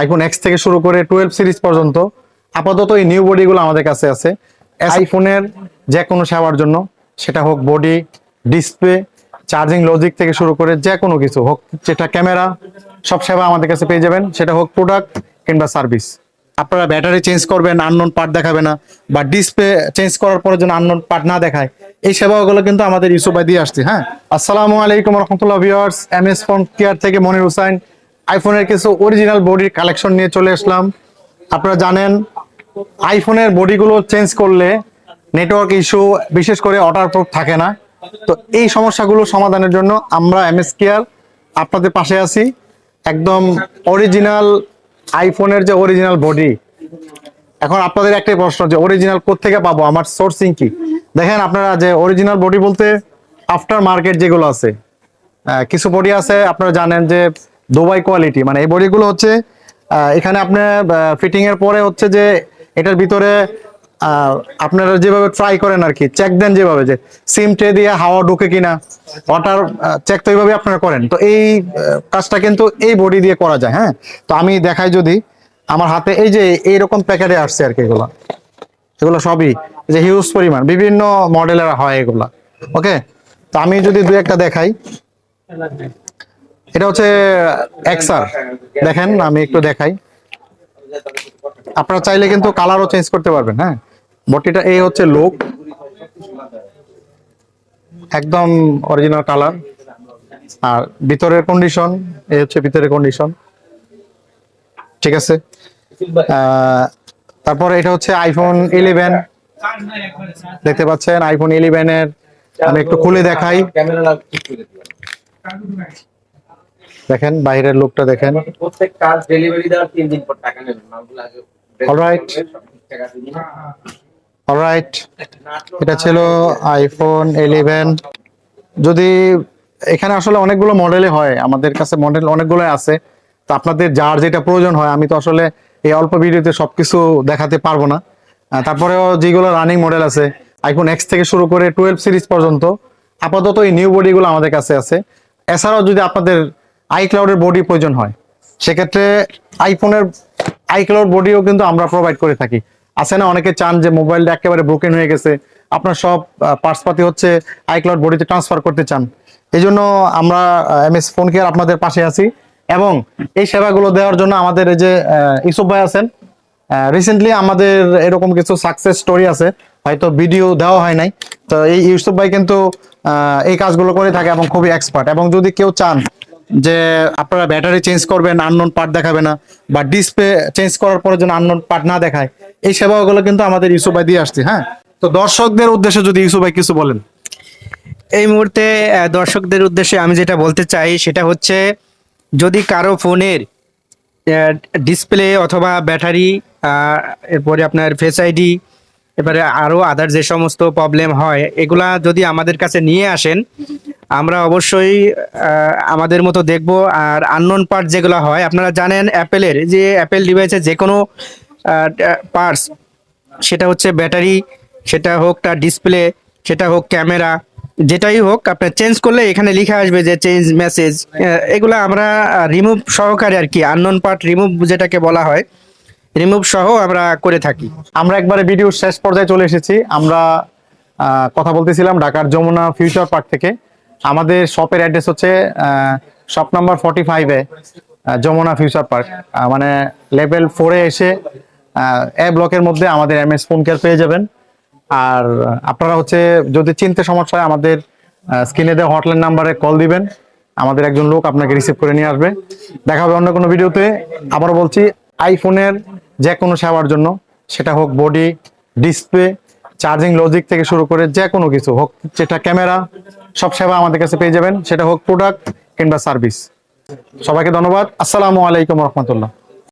IPhone X থেকে শুরু করে টুয়েলভ সিরিজ পর্যন্ত আপাতত এই নিউ বডিগুলো আমাদের কাছে আছে। আইফোনের যে কোনো সেবার জন্য সেটা হোক বডি ডিসপ্লে চার্জিং লজিক থেকে শুরু করে যে কোনো কিছু হোক যেটা ক্যামেরা সব সেবা আমাদের কাছে পেয়ে যাবেন। সেটা হোক প্রোডাক্ট কিংবা সার্ভিস আপনারা ব্যাটারি চেঞ্জ করবেন আননোন পার্ট দেখাবে না বা ডিসপ্লে চেঞ্জ করার পরে যেন আননোন পার্ট না দেখায় এই সেবাগুলো কিন্তু আমাদের ইউসুফ দিয়ে আসছে হ্যাঁ। আসসালামু আলাইকুম রহমতুল্লাহ viewers M S phone care থেকে মনির হুসাইন। আইফোনের কিছু অরিজিনাল বডির কালেকশন নিয়ে চলে আসলাম। আপনারা জানেন আইফোনের বডিগুলো চেঞ্জ করলে নেটওয়ার্ক ইস্যু বিশেষ করে প্রুফ থাকে না। তো এই সমস্যাগুলো সমাধানের জন্য আমরা এম এস কেয়ার আপনাদের পাশে আছি। একদম অরিজিনাল আইফোনের যে অরিজিনাল বডি এখন আপনাদের একটাই প্রশ্ন যে অরিজিনাল থেকে পাবো? আমার সোর্সিং কি? দেখেন আপনারা যে অরিজিনাল বডি বলতে আফটার মার্কেট যেগুলো আছে কিছু বডি আছে, আপনারা জানেন যে দুবাই কোয়ালিটি মানে এই বডিগুলো হচ্ছে এখানে আপনি ফিটিং এর পরে হচ্ছে যে এটার ভিতরে আপনারা যেভাবে ট্রাই করেন আর কি চেক দেন যেভাবে যে সিম ট্রে দিয়ে হাওয়া ঢুকে কিনা ওয়াটার চেক তো এইভাবে আপনারা করেন। তো এই কাজটা কিন্তু এই বডি দিয়ে করা যায় হ্যাঁ? তো আমি দেখাই যদি, আমার হাতে এই যে এইরকম প্যাকেটে আসছে আর কি এগুলো। এগুলো সবই যে হিউজ পরিমাণ, বিভিন্ন মডেলের হয় এগুলা ওকে তো আমি যদি দুই একটা দেখাই। এটা হচ্ছে এক্সার দেখেন, আমি একটু দেখাই। আপনারা চাইলে কিন্তু কালারও চেঞ্জ করতে পারবেন হ্যাঁ? বটিটা এই হচ্ছে লোক। একদম অরিজিনাল কালার আর ভিতরের কন্ডিশন এই হচ্ছে ভিতরের কন্ডিশন ঠিক আছে? তারপরে এটা হচ্ছে আইফোন ইলেভেন দেখতে পাচ্ছেন আইফোন ইলেভেন এর, আমি একটু খুলে দেখাই ক্যামেরা ঠিক করে দিও দেখেন বাইরের লোকটা দেখেন। প্রত্যেক কাজ ডেলিভারি দেওয়ার তিন দিন পর টাকা নেবেন কিনা? অলরাইট এটা ছিল আইফোন ইলেভেন যদি এখানে আসলে অনেকগুলো মডেলে হয় আমাদের কাছে মডেল অনেকগুলো আছে। তো আপনাদের যার যেটা প্রয়োজন হয় আমি তো আসলে এই অল্প ভিডিওতে সবকিছু দেখাতে পারব না। তারপরেও যেগুলো রানিং মডেল আছে আইফোন এক্স থেকে শুরু করে টুয়েলভ সিরিজ পর্যন্ত আপাতত এই নিউ বডিগুলো আমাদের কাছে আছে। এছাড়াও যদি আপনাদের আই ক্লাউডের বডি প্রয়োজন হয়। সেক্ষেত্রে আইফোনের আইক্লাউড বডিও কিন্তু আমরা প্রোভাইড করে থাকি। আছে না? অনেকে চান যে মোবাইলটা একেবারে ব্রোকেন হয়ে গেছে, আপনার সব পার্টস পাতি হচ্ছে আইক্লাউড বডিতে ট্রান্সফার করতে চান। এই জন্য আমরা এম এস ফোন কেয়ার আপনাদের পাশে আছি। এবং এই সেবাগুলো দেওয়ার জন্য আমাদের এই যে ইউসুফ ভাই আছেন রিসেন্টলি আমাদের এরকম কিছু সাকসেস স্টোরি আছে। হয়তো ভিডিও দেওয়া হয় নাই। তো এই ইউসুফ ভাই কিন্তু এই কাজগুলো করে থাকে এবং খুবই এক্সপার্ট এবং যদি কেউ চান যে আপনারা ব্যাটারি চেঞ্জ করবেন আননোন পার্ট দেখাবে না, বা ডিসপ্লে চেঞ্জ করার পরে যেন আননোন পার্ট না দেখায়, এই সেবাগুলো কিন্তু আমাদের ইউসুফ ভাই দিয়ে আসছে হ্যাঁ? তো দর্শকদের উদ্দেশ্যে যদি ইউসুফ ভাই কিছু বলেন। এই মুহূর্তে দর্শকদের উদ্দেশ্যে আমি যেটা বলতে চাই, সেটা হচ্ছে যদি কারও ফোনের ডিসপ্লে অথবা ব্যাটারি এরপরে আপনার ফেস আইডি এবারে আরও আদার যে সমস্ত প্রবলেম হয়, এগুলা যদি আমাদের কাছে নিয়ে আসেন আমরা অবশ্যই আমাদের মতো দেখব। আর আননোন পার্ট যেগুলো হয়, আপনারা জানেন অ্যাপেলের যে অ্যাপেল ডিভাইসের যে কোনো পার্টস সেটা হচ্ছে ব্যাটারি, সেটা হোক তার ডিসপ্লে সেটা হোক ক্যামেরা, যেটাই হোক আপনার চেঞ্জ করলে এখানে লিখে আসবে যে চেঞ্জ মেসেজ এগুলো আমরা রিমুভ সহকারে আর কি আননোন পার্ট রিমুভ যেটাকে বলা হয় রিমুভ সহ আমরা করে থাকি। আমরা একবারে ভিডিওর শেষ পর্যায়ে চলে এসেছি। আমরা কথা বলতেছিলাম ঢাকার যমুনা ফিউচার পার্ক থেকে। আমাদের শপের অ্যাড্রেস হচ্ছে শপ নাম্বার ফর্টি ফাইভে যমুনা ফিউচার পার্ক মানে লেভেল ফোরে এসে এ ব্লকের মধ্যে আমাদের এম এস ফোন কেয়ার পেয়ে যাবেন। আর আপনারা হচ্ছে, যদি চিনতে সমস্যা হয়, আমাদের স্ক্রিনে দেওয়া হটলাইন নাম্বারে কল দিবেন। আমাদের একজন লোক আপনাকে রিসিভ করে নিয়ে আসবে। দেখা হবে অন্য কোনো ভিডিওতে। আবার বলছি আইফোনের যে কোনো সেবার জন্য, সেটা হোক বডি ডিসপ্লে চার্জিং লজিক থেকে শুরু করে যে কোনো কিছু হোক, যেটা ক্যামেরা, সব সেবা আমাদের কাছে পেয়ে যাবেন। সেটা হোক প্রোডাক্ট কিংবা সার্ভিস সবাইকে ধন্যবাদ। আসসালামু আলাইকুম রহমতুল্লাহ।